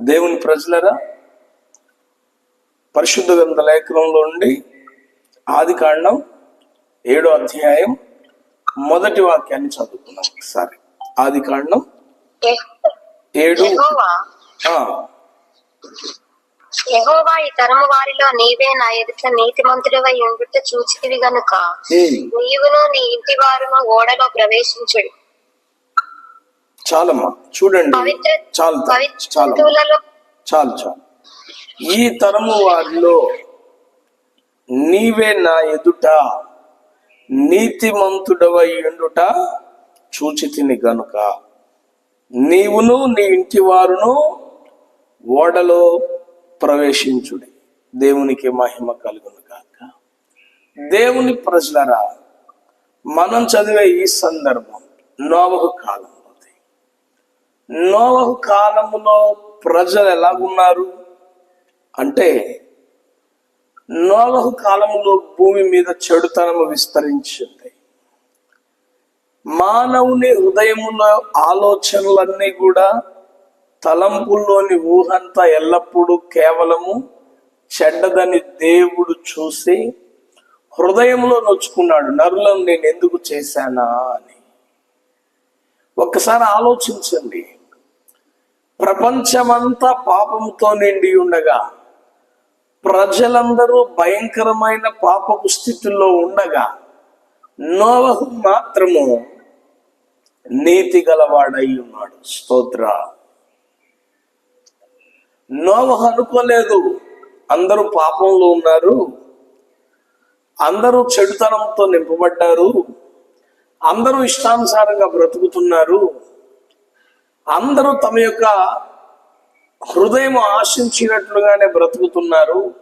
దేవుని ప్రజలరా పరిశుద్ధ గ్రంథ లేఖనంలో ఉండి ఆది కాండం ఏడో అధ్యాయం మొదటి వాక్యాన్ని చదువుకున్నాం ఒకసారి. ఆది కాండం ఏడు. యెహోవా ఈ తరము వారిలో నీవే నా ఎదుట నీతిమంతుడివై ఉండుట చూచితివి గనుక. నీవును నీ ఇంటి వారును ఓడలో ప్రవేశించుడు. చాలమ్మా. చూడండి. చాలు చాలు చాలు చాలు. ఈ తరము వారిలో నీవే నా ఎదుట. నీతిమంతుడవై ఉండుట చూచి తిని గనుక. నీవును నీ ఇంటి వారును ఓడలో ప్రవేశించుడి. దేవునికి మహిమ కలుగును కాక దేవుని ప్రజలరా మనం చదివే ఈ సందర్భం నోవహు కాలంలోది నోవహు కాలములో ప్రజలు ఎలాగున్నారు? అంటే నోవహు కాలములో భూమి మీద చెడుతనము విస్తరించింది. మానవుని హృదయములో ఆలోచనలన్నీ కూడా తలంపుల్లోని ఊహంతా ఎల్లప్పుడూ కేవలము చెడ్డదని దేవుడు చూసి హృదయంలో నొచ్చుకున్నాడు. నరులను నేను ఎందుకు చేశానా అని. ఒక్కసారి ఆలోచించండి. ప్రపంచమంతా పాపంతో నిండి ఉండగా ప్రజలందరూ భయంకరమైన పాపపు స్థితిలో ఉండగా నోవహు మాత్రము నీతి గలవాడై ఉన్నాడు. స్తోత్ర. నోవహు అనుకోలేదు అందరూ పాపంలో ఉన్నారు అందరూ చెడుతనంతో నింపబడ్డారు అందరూ ఇష్టానుసారంగా బ్రతుకుతున్నారు అందరూ తమ యొక్క హృదయం ఆశించినట్లుగానే బ్రతుకుతున్నారు.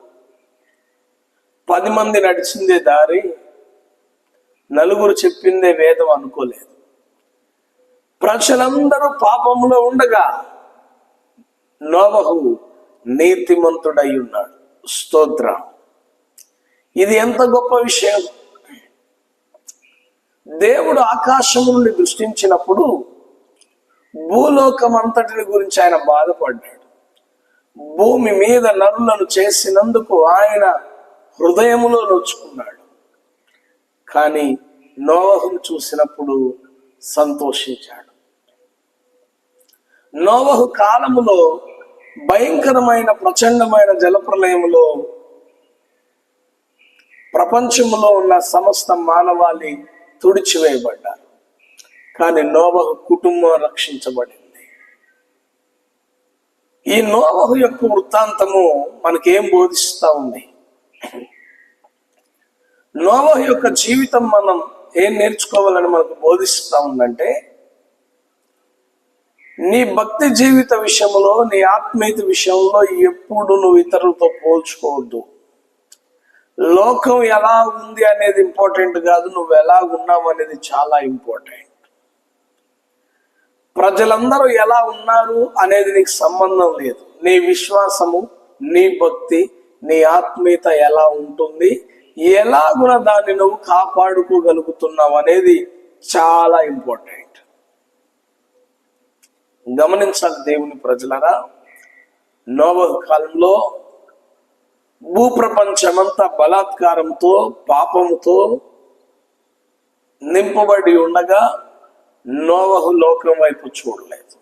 పది మంది నడిచిందే దారి నలుగురు చెప్పిందే వేదం అనుకోలేదు. ప్రజలందరూ పాపంలో ఉండగా నోవహు నీతిమంతుడై ఉన్నాడు. స్తోత్ర. ఇది ఎంత గొప్ప విషయం. దేవుడు ఆకాశం నుండి దృష్టించినప్పుడు భూలోకం అంతటిని గురించి ఆయన బాధపడ్డాడు. భూమి మీద నరులను చేసినందుకు ఆయన హృదయములో నొచ్చుకున్నాడు కానీ నోవహును చూసినప్పుడు సంతోషించాడు. నోవహు కాలములో భయంకరమైన ప్రచండమైన జలప్రలయములో ప్రపంచంలో ఉన్న సమస్త మానవాళి తుడిచివేయబడ్డారు. కానీ నోవహు కుటుంబం రక్షించబడింది. ఈ నోవహు యొక్క వృత్తాంతము మనకేం బోధిస్తూ ఉంది? నోవహు యొక్క జీవితం మనం ఏం నేర్చుకోవాలని మనకు బోధిస్తూ ఉందంటే నీ భక్తి జీవిత విషయంలో నీ ఆత్మీయత విషయంలో ఎప్పుడు నువ్వు ఇతరులతో పోల్చుకోవద్దు. లోకం ఎలా ఉంది అనేది ఇంపార్టెంట్ కాదు నువ్వు ఎలా ఉన్నావు అనేది చాలా ఇంపార్టెంట్. ప్రజలందరూ ఎలా ఉన్నారు అనేది నీకు సంబంధం లేదు. నీ విశ్వాసము నీ భక్తి నీ ఆత్మీయత ఎలా ఉంటుంది ఎలాగున దాన్ని నువ్వు కాపాడుకోగలుగుతున్నావు అనేది చాలా ఇంపార్టెంట్. గమనించాలి దేవుని ప్రజలరా నోవహు కాలంలో భూప్రపంచమంతా బలాత్కారంతో పాపంతో నింపబడి ఉండగా నోవహు లోకం వైపు చూడలేదు.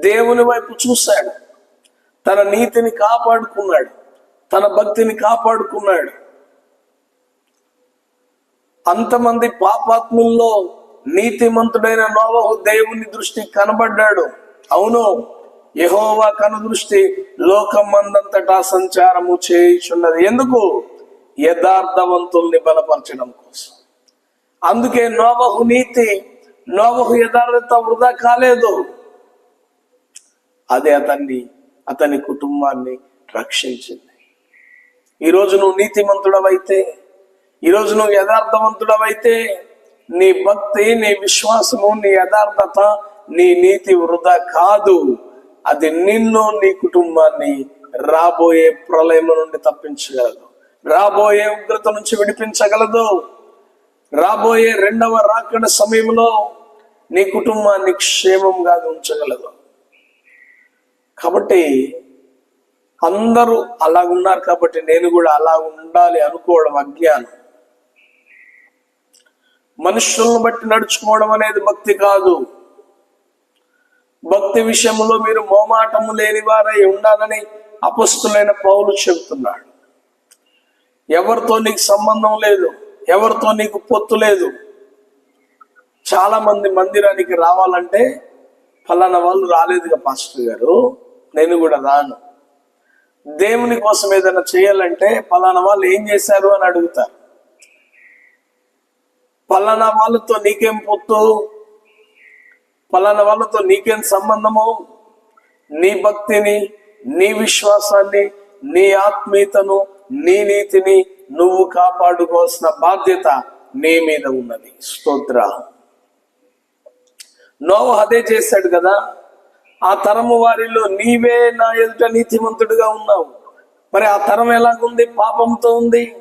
దేవుని వైపు చూశాడు. తన నీతిని కాపాడుకున్నాడు. తన భక్తిని కాపాడుకున్నాడు. అంతమంది పాపాత్ముల్లో నీతిమంతుడైన నోవహు దేవుని దృష్టి కనబడ్డాడు. అవును యహోవా కను దృష్టి లోకమందంతటా సంచారము చేయుచున్నది. ఎందుకు? యథార్థవంతుల్ని బలపరచడం కోసం. అందుకే నోవహు నీతి నోవహు యథార్థత వృధా కాలేదు. అదే అతన్ని అతని కుటుంబాన్ని రక్షించింది. ఈరోజు నువ్వు నీతిమంతుడవైతే ఈరోజు నువ్వు యథార్థవంతుడవైతే నీ భక్తి నీ విశ్వాసము నీ యథార్థత నీ నీతి వృధా కాదు. అది నిన్ను నీ కుటుంబాన్ని రాబోయే ప్రళయం నుండి తప్పించగలదు. రాబోయే ఉగ్రత నుంచి విడిపించగలదు. రాబోయే రెండవ రాకడ సమయంలో నీ కుటుంబాన్ని క్షేమంగా ఉంచగలదు కాబట్టి అందరూ అలాగున్నారు కాబట్టి నేను కూడా అలా ఉండాలి అనుకోవడం అజ్ఞానం. మనుషులను బట్టి నడుచుకోవడం అనేది భక్తి కాదు. భక్తి విషయంలో మీరు మోమాటము లేని వారై ఉండాలని అపస్తులైన పౌలు చెబుతున్నాడు. ఎవరితో నీకు సంబంధం లేదు? ఎవరితో నీకు పొత్తు లేదు? చాలా మంది మందిరానికి రావాలంటే ఫలానా వాళ్ళు రాలేదుగా పాస్టర్ గారు. నేను కూడా రాను. దేవుని కోసం ఏదైనా చేయాలంటే ఫలానా వాళ్ళు ఏం చేశారు అని అడుగుతారు. ఫలానా వాళ్ళతో నీకేం పొత్తు? ఫలానా వాళ్ళతో నీకేం సంబంధము? నీ భక్తిని నీ విశ్వాసాన్ని నీ ఆత్మీయతను నీ నీతిని నువ్వు కాపాడుకోవాల్సిన బాధ్యత నీ మీద ఉన్నది. స్తోత్ర. నోవ అదే చేశాడు కదా. ఆ తరము వారిలో నీవే నా ఎదుట నీతిమంతుడిగా ఉన్నావు. మరి ఆ తరం ఎలాగుంది? పాపంతో ఉంది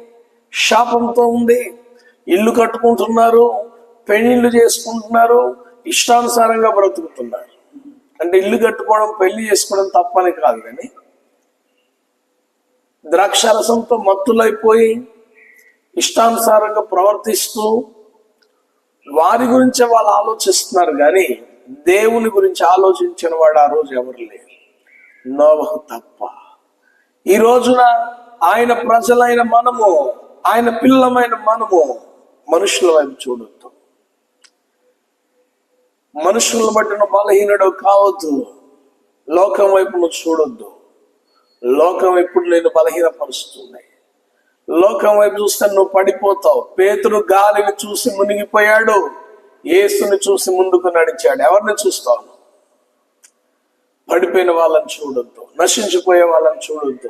శాపంతో ఉంది. ఇల్లు కట్టుకుంటున్నారు పెళ్ళిళ్ళు చేసుకుంటున్నారు ఇష్టానుసారంగా బ్రతుకుతున్నారు. అంటే ఇల్లు కట్టుకోవడం పెళ్ళి చేసుకోవడం తప్పని కాదు కానీ ద్రాక్షారసంతో మత్తులైపోయి ఇష్టానుసారంగా ప్రవర్తిస్తూ వారి గురించే వాళ్ళు ఆలోచిస్తున్నారు కానీ దేవుని గురించి ఆలోచించిన వాడు ఆ రోజు ఎవరు లేరు. నోవహు తప్ప. ఈ రోజున ఆయన ప్రజలైన మనము ఆయన పిల్లమైన మనము మనుషుల వైపు చూడొద్దు. మనుషులను పట్టిన బలహీనుడు కావద్దు. లోకం వైపు నువ్వు చూడొద్దు. లోకం ఎప్పుడు నేను బలహీనపరుస్తున్నాయి లోకం వైపు చూస్తే నువ్వు పడిపోతావు. పేతుడు గాలిని చూసి మునిగిపోయాడు. యేసుని చూసి ముందుకు నడిచాడు. ఎవరిని చూస్తావు? పడిపోయిన వాళ్ళని చూడొద్దు. నశించిపోయే వాళ్ళని చూడొద్దు.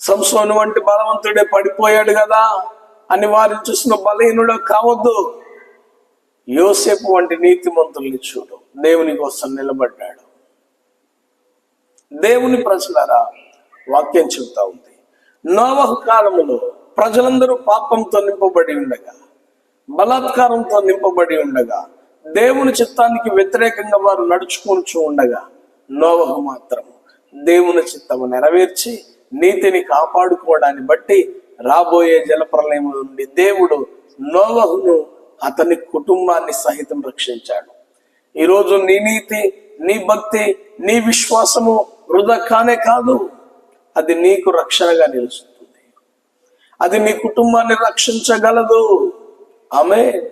సంసోను వంటి బలవంతుడే పడిపోయాడు కదా అని వారిని చూసిన బలహీనుడు కావద్దు. యోసేపు వంటి నీతిమంతుల్ని చూడు. దేవుని కోసం నిలబడ్డాడు. దేవుని ప్రజలారా వాక్యం చెబుతా ఉంది. నోవహు కాలములో ప్రజలందరూ పాపంతో నింపబడి ఉండగా బలాత్కారంతో నింపబడి ఉండగా దేవుని చిత్తానికి వ్యతిరేకంగా వారు నడుచుకుంటూ ఉండగా నోవహు మాత్రం దేవుని చిత్తము నెరవేర్చి నీతిని కాపాడుకోవడాన్ని బట్టి రాబోయే జలప్రలయం నుండి దేవుడు నోవహును అతని కుటుంబాన్ని సహితం రక్షించాడు. ఈరోజు నీ నీతి నీ భక్తి నీ విశ్వాసము వృధా కానే కాదు. అది నీకు రక్షణగా నిలుస్తుంది. అది నీ కుటుంబాన్ని రక్షించగలదు. ఆమె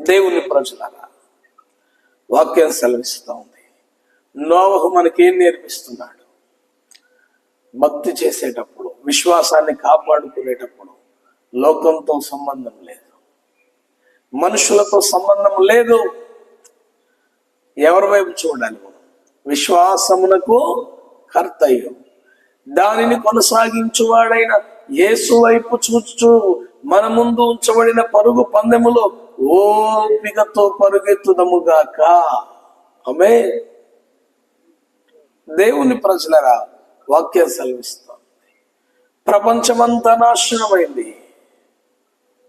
దేవుని ప్రజలారా వాక్యం సెలవిస్తూ ఉంది. నోవహు మనకేం నేర్పిస్తున్నాడు? భక్తి చేసేటప్పుడు విశ్వాసాన్ని కాపాడుకునేటప్పుడు లోకంతో సంబంధం లేదు. మనుషులతో సంబంధం లేదు. ఎవరి వైపు చూడాలి? విశ్వాసమునకు కర్తయ్యం. దానిని కొనసాగించువాడైన యేసు వైపు చూచు మన ముందు ఉంచబడిన పరుగు పందెములో ఓపికతో పరుగెత్తుదముగాక ఆమె దేవుని ప్రజలరా వాక్యం సెలవిస్తుంది. ప్రపంచమంతా నాశనమైంది.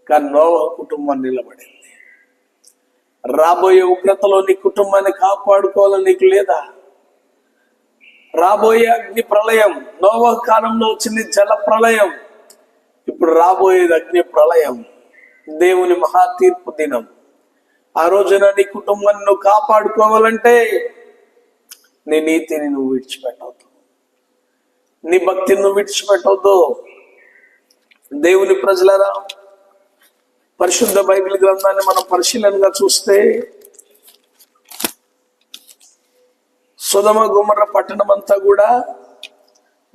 కానీ నోవ కుటుంబం నిలబడింది. రాబోయే ఉగ్రతలో నీ కుటుంబాన్ని కాపాడుకోవాలని నీకు లేదా? రాబోయే అగ్ని ప్రళయం నోవ కాలంలో వచ్చింది జల ప్రళయం ఇప్పుడు రాబోయేది అగ్ని ప్రళయం దేవుని మహా తీర్పు దినం. ఆ రోజున నీ కుటుంబాన్ని నువ్వు కాపాడుకోవాలంటే నీ నీతిని నువ్వు విడిచిపెట్టవద్దు. నీ భక్తిని నువ్వు విడిచిపెట్టవద్దు. దేవుని ప్రజలరా పరిశుద్ధ బైబిల్ గ్రంథాన్ని మనం పరిశీలనగా చూస్తే సుధమ గుమర్ర పట్టణం అంతా కూడా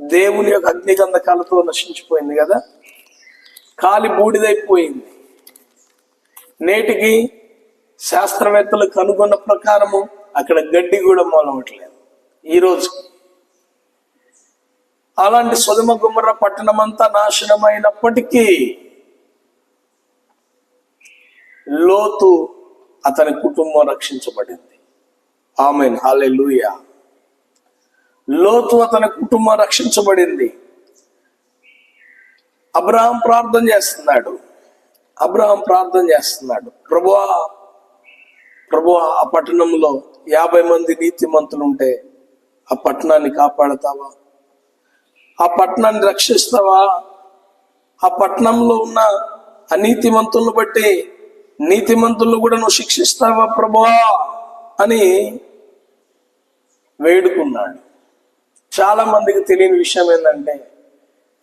దేవుని యొక్క అగ్నిగంధకాలతో నశించిపోయింది కదా? కాలి బూడిదైపోయింది. నేటికి శాస్త్రవేత్తలు కనుగొన్న ప్రకారము అక్కడ గడ్డి కూడా మొలవట్లేదు ఈ అలాంటి సుధమ గుమర్ర పట్టణం అంతా నాశనమైనప్పటికీ లోతు అతని కుటుంబం రక్షించబడింది. ఆమెన్. హాలెలూయా లోతు అతని కుటుంబం రక్షించబడింది. అబ్రహాం ప్రార్థన చేస్తున్నాడు. అబ్రహాం ప్రార్థన చేస్తున్నాడు. ప్రభువా ప్రభువా ఆ పట్టణంలో యాభై మంది నీతిమంతులు ఉంటే ఆ పట్టణాన్ని కాపాడతావా? ఆ పట్టణాన్ని రక్షిస్తావా? ఆ పట్టణంలో ఉన్న అనీతిమంతులను బట్టి నీతిమంతులను కూడా నువ్వు శిక్షిస్తావా ప్రభువా? అని వేడుకున్నాడు. చాలా మందికి తెలియని విషయం ఏంటంటే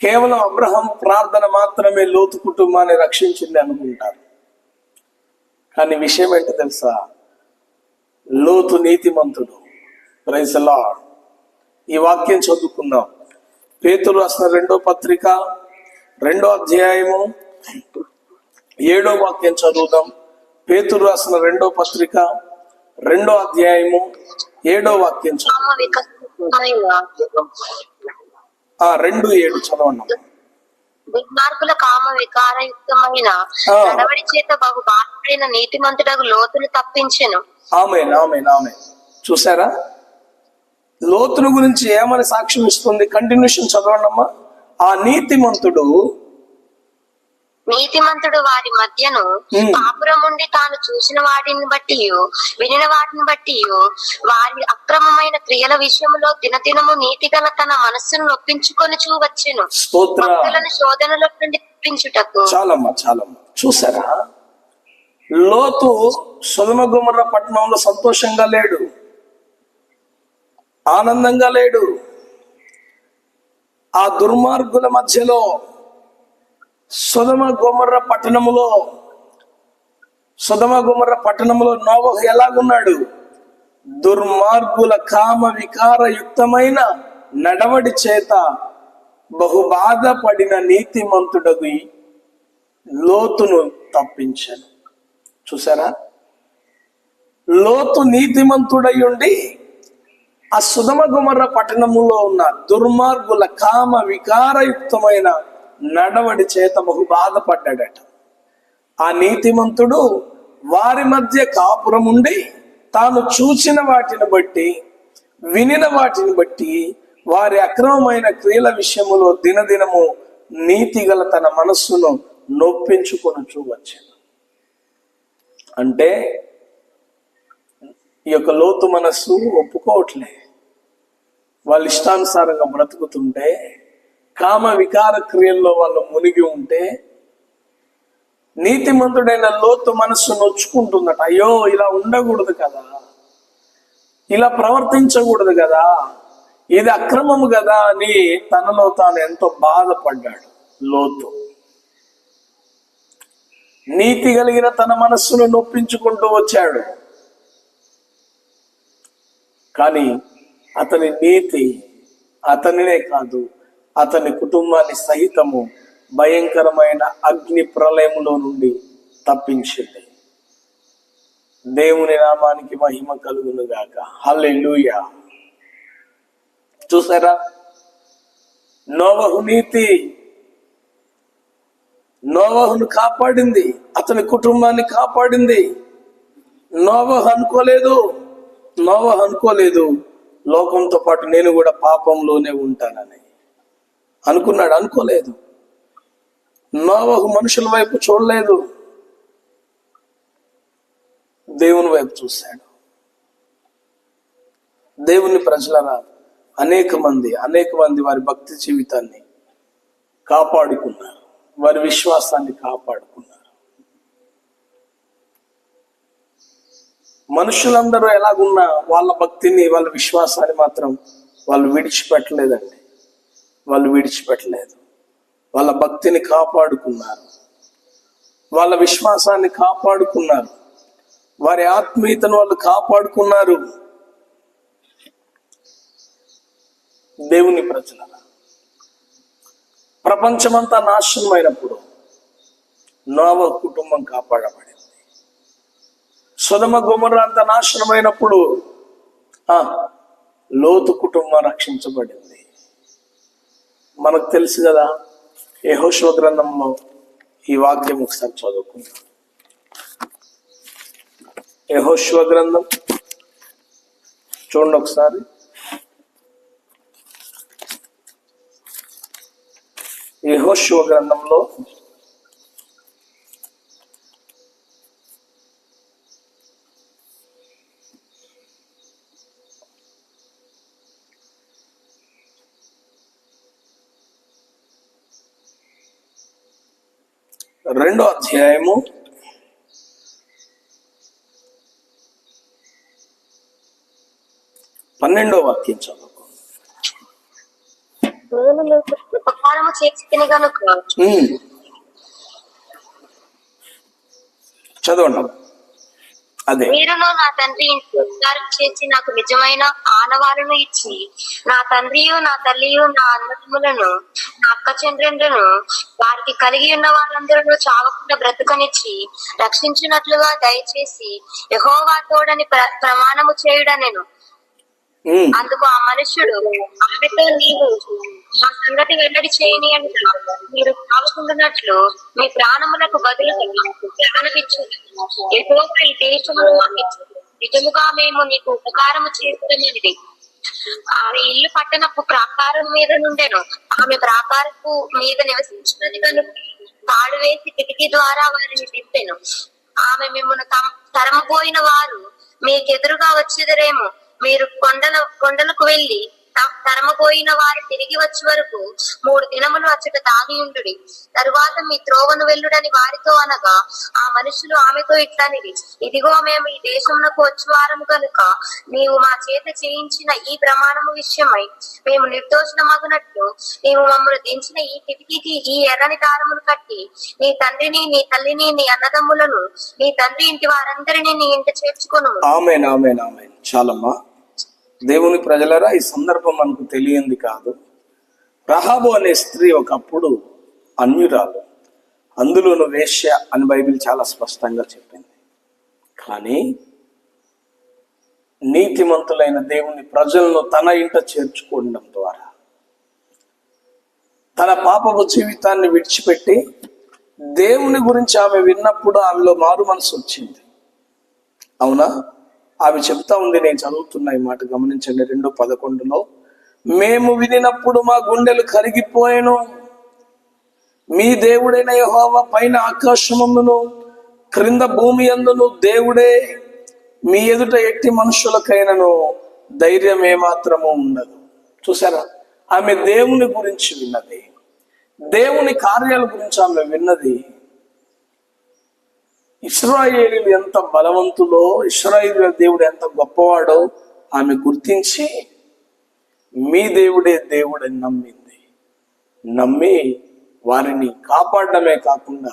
కేవలం అబ్రహం ప్రార్థన మాత్రమే లోతు కుటుంబాన్ని రక్షించింది అనుకుంటారు. కానీ విషయం ఏంటో తెలుసా? లోతు నీతిమంతుడు. ప్రైజ్ లార్డ్ ఈ వాక్యం చదువుకుందాం. పేతురు రాసిన రెండో పత్రిక రెండో అధ్యాయము ఏడో వాక్యం చదువుదాం. పేతురు రాసిన రెండో పత్రిక రెండో అధ్యాయము ఏడో వాక్యం చదువు రెండు ఏడు చదవండి. దుర్మార్గుల కామ వికారయుక్తమైన. నడవడి చేత బహు బాధపడిన నీతిమంతుడకు లోతును తప్పించెను. ఆమె ఆమె ఆమె చూసారా లోతును గురించి ఏమని సాక్ష్యం ఇస్తుంది? కంటిన్యూషన్ చదవండి అమ్మా ఆ నీతిమంతుడు నీతిమంతుడు వారి మధ్యను ఉమ్. కాపురముండి తాను చూసిన వాటిని బట్టి వినిన వాటిని బట్టి వారి అక్రమమైన క్రియల విషయంలో దినదినము నీతిగల తన మనస్సును నొప్పించుకొని చూవచ్చెను. భక్తులను శోధనల నుండి తప్పించుటకు. చాలమ్మా చాలమ్మా. చూసారా? లోతు సుధమ గుమర్ర పట్టణంలో సంతోషంగా లేడు. ఆనందంగా లేడు. ఆ దుర్మార్గుల మధ్యలో సుధమ గుమర్ర పట్టణములో సుధమ గుమర్ర పట్టణంలో నోవహు ఎలాగున్నాడు? దుర్మార్గుల కామ వికారయుక్తమైన నడవడి చేత బహు బాధపడిన నీతిమంతుడగు లోతును తప్పించాను. చూసారా? లోతు నీతిమంతుడై ఉండి ఆ సుధమ గుమర్ర పట్టణములో ఉన్న దుర్మార్గుల కామ వికారయుక్తమైన నడవడి చేత బహు బాధపడ్డాడట. ఆ నీతిమంతుడు వారి మధ్య కాపురం ఉండి తాను చూసిన వాటిని బట్టి వినిన వాటిని బట్టి వారి అక్రమమైన క్రియల విషయములో దినదినము నీతిగల తన మనస్సును నొప్పించుకొని చూవచ్చాను అంటే ఈ యొక్క లోతు మనస్సు ఒప్పుకోవట్లే. వాళ్ళ ఇష్టానుసారంగా బ్రతుకుతుంటే కామ వికార క్రియల్లో వాళ్ళు మునిగి ఉంటే నీతిమంతుడైన లోతు మనస్సు నొచ్చుకుంటుందట. అయ్యో ఇలా ఉండకూడదు కదా. ఇలా ప్రవర్తించకూడదు కదా. ఇది అక్రమము కదా అని తనలో తాను ఎంతో బాధపడ్డాడు లోతు. నీతి కలిగిన తన మనస్సును నొప్పించుకుంటూ వచ్చాడు. కానీ అతని నీతి అతనినే కాదు అతని కుటుంబాన్ని సహితము భయంకరమైన అగ్ని ప్రళయములో నుండి తప్పించింది. దేవుని నామానికి మహిమ కలుగునుగాక. హల్లెలూయ. చూసారా? నోవహు నీతి. నోవహును కాపాడింది. అతని కుటుంబాన్ని కాపాడింది. నోవహు అనుకోలేదు. నోవహు అనుకోలేదు. లోకంతో పాటు నేను కూడా పాపంలోనే ఉంటానని. అనుకున్నాడు అనుకోలేదు. నోవహు మనుషుల వైపు చూడలేదు. దేవుని వైపు చూశాడు. దేవుని ప్రజలరా అనేక మంది అనేక మంది వారి భక్తి జీవితాన్ని కాపాడుకున్నారు. వారి విశ్వాసాన్ని కాపాడుకున్నారు. మనుషులందరూ ఎలాగున్నా వాళ్ళ భక్తిని వాళ్ళ విశ్వాసాన్ని మాత్రం వాళ్ళు విడిచిపెట్టలేదండి. వాళ్ళు విడిచిపెట్టలేదు. వాళ్ళ భక్తిని కాపాడుకున్నారు. వాళ్ళ విశ్వాసాన్ని కాపాడుకున్నారు. వారి ఆత్మీయతను వాళ్ళు కాపాడుకున్నారు. దేవుని ప్రజల ప్రపంచమంతా నాశనమైనప్పుడు నోవ కుటుంబం కాపాడబడింది. సుధమ గుమర అంత నాశనమైనప్పుడు ఆ లోతు కుటుంబం రక్షించబడింది. మనకు తెలుసు కదా యహోశివ గ్రంథంలో ఈ వాక్యం ఒకసారి చదువుకుందాం. యహోశివ గ్రంథం చూడండి ఒకసారి. యహోశివ గ్రంథంలో రెండో అధ్యాయము. పన్నెండో వాక్యం ఉమ్. చదవండి. అదే. మీరును నా తండ్రి చేసి నాకు నిజమైన ఆనవాలను ఇచ్చి నా తండ్రియు నా తల్లియు నా అన్నతములను నా అక్క చంద్రులను వారికి కలిగి ఉన్న వాళ్ళందరూ చావకుండా బ్రతుకనిచ్చి రక్షించినట్లుగా దయచేసి యహోవా తోడని ప్ర- ప్రమాణము చేయుడ నేను. అందుకు ఆ మనుష్యుడు ఆమెతో నీవు మా సంగతి వెల్లడి చేయని అంటే మీరు కావుకుంటున్నట్లు మీ ప్రాణములకు బదులుగా ప్రాణమిచ్చు ఎటో ఈ దేశమును నిజముగా మేము నీకు ఉపకారము చేస్తున్నది ఆమె ఇల్లు పట్టణపు ప్రాకారం మీద నుండెను. ఆమె ప్రాకారపు మీద నివసించినది కనుక తాడు వేసి కిటికీ ద్వారా వారిని తిప్పెను. ఆమె మిమ్మల్ని తరమపోయిన వారు మీకెదురుగా వచ్చేదరేమో. మీరు కొండల కొండలకు వెళ్ళి తరమపోయిన వారు తిరిగి వచ్చే వరకు మూడు దినములు అచ్చట దానియుండు తరువాత మీ త్రోవను వెళ్ళుడని వారితో అనగా ఆ మనుషులు ఆమెతో ఇట్లనిది ఇదిగో మేము ఈ దేశమునకు వచ్చి వారము కనుక నీవు మా చేత చేయించిన ఈ ప్రమాణము విషయమై మేము నిర్దోషమగునట్లు నీవు మమ్మల్ని దించిన ఈ కిటికీకి ఈ ఎర్రని దారమును కట్టి నీ తండ్రిని నీ తల్లిని నీ అన్నదమ్ములను నీ తండ్రి ఇంటి వారందరినీ నీ ఇంట చేర్చుకొను ఆమెన్ ఆమెన్ ఆమెన్. చాలమ్మా. దేవుని ప్రజలరా ఈ సందర్భం మనకు తెలియంది కాదు. రహాబు అనే స్త్రీ ఒకప్పుడు అన్యురాలు. అందులోను వేశ్య అని బైబిల్ చాలా స్పష్టంగా చెప్పింది. కానీ నీతిమంతులైన దేవుని ప్రజలను తన ఇంట చేర్చుకోవడం ద్వారా తన పాపపు జీవితాన్ని విడిచిపెట్టి దేవుని గురించి ఆమె విన్నప్పుడు ఆమెలో మారు మనసు వచ్చింది. అవునా? ఆమె చెప్తా ఉంది నేను చదువుతున్నా ఈ మాట గమనించండి. రెండు పదకొండులో మేము వినినప్పుడు మా గుండెలు కరిగిపోయాను. మీ దేవుడైన యహోవ పైన ఆకాశమును క్రింద భూమి అందును దేవుడే. మీ ఎదుట ఎట్టి మనుషులకైనను ధైర్యం ఏమాత్రము ఉండదు. చూసారా? ఆమె దేవుని గురించి విన్నది. దేవుని కార్యాల గురించి ఆమె విన్నది. ఇస్రాయేలీలు ఎంత బలవంతులో ఇస్రాయేలీల దేవుడు ఎంత గొప్పవాడో ఆమె గుర్తించి మీ దేవుడే దేవుడని నమ్మింది. నమ్మి వారిని కాపాడమే కాకుండా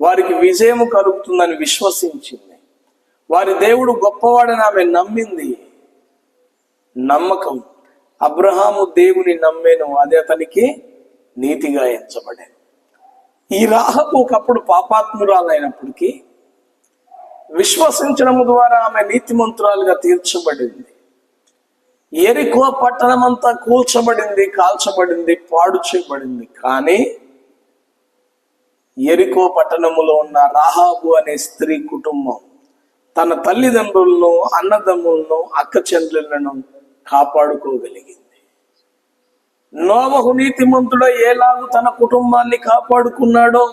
వారికి విజయం కలుగుతుందని విశ్వసించింది. వారి దేవుడు గొప్పవాడని ఆమె నమ్మింది. నమ్మకం. అబ్రహాము దేవుని నమ్మేను అది అతనికి నీతిగా ఎంచబడేది. ఈ రాహకు ఒకప్పుడు పాపాత్మురాలైనప్పటికీ విశ్వసించడం ద్వారా ఆమె నీతిమంతురాలుగా తీర్చబడింది. ఎరికో పట్టణం అంతా కూల్చబడింది కాల్చబడింది పాడు చేయబడింది. కానీ ఎరికో పట్టణములో ఉన్న రాహాబు అనే స్త్రీ కుటుంబం తన తల్లిదండ్రులను అన్నదమ్ములను అక్క చెల్లెళ్ళను కాపాడుకోగలిగింది. నోవహు మంత్రుడు ఏలాగు తన కుటుంబాన్ని కాపాడుకున్నాడో.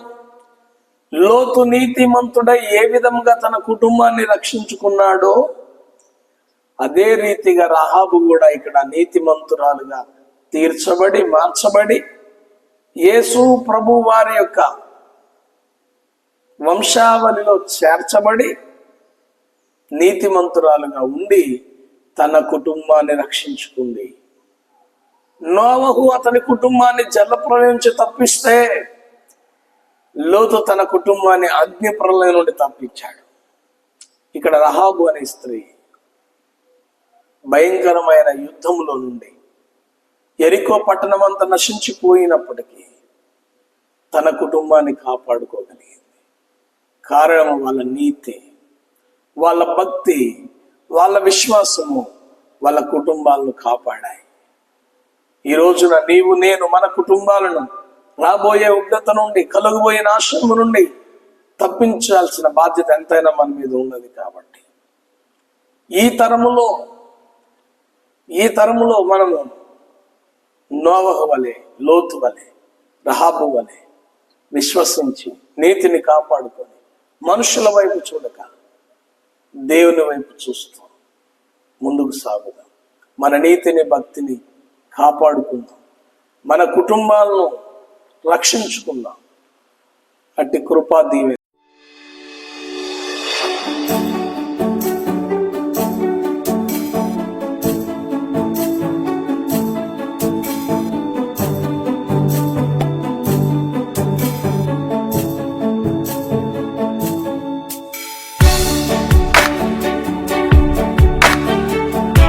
లోతు నీతిమంతుడై ఏ విధంగా తన కుటుంబాన్ని రక్షించుకున్నాడో అదే రీతిగా రహాబు కూడా ఇక్కడ నీతిమంతురాలుగా తీర్చబడి మార్చబడి యేసు ప్రభు వారి యొక్క వంశావళిలో చేర్చబడి నీతిమంతురాలుగా ఉండి తన కుటుంబాన్ని రక్షించుకుంది. నోవహు అతని కుటుంబాన్ని జలప్రలయం తప్పిస్తే లోతు తన కుటుంబాన్ని అగ్ని ప్రళయం నుండి తప్పించాడు. ఇక్కడ రహాబు అనే స్త్రీ భయంకరమైన యుద్ధంలో నుండి ఎరికో పట్టణం అంతా నశించిపోయినప్పటికీ తన కుటుంబాన్ని కాపాడుకోగలిగింది. కారణం వాళ్ళ నీతి వాళ్ళ భక్తి వాళ్ళ విశ్వాసము వాళ్ళ కుటుంబాలను కాపాడాయి. ఈ రోజున నీవు నేను మన కుటుంబాలను రాబోయే ఉగ్రత నుండి కలుగుబోయే నాశనం నుండి తప్పించాల్సిన బాధ్యత ఎంతైనా మన మీద ఉన్నది కాబట్టి. ఈ తరములో ఈ తరములో మనము నోవహ వలె లోతు వలె రహాబు వలె విశ్వసించి నీతిని కాపాడుకొని మనుషుల వైపు చూడక దేవుని వైపు చూస్తూ ముందుకు సాగుదాం. మన నీతిని భక్తిని కాపాడుకుందాం. మన కుటుంబాలను రక్షించుకుందాం. అట్టి కృపా దీవెన.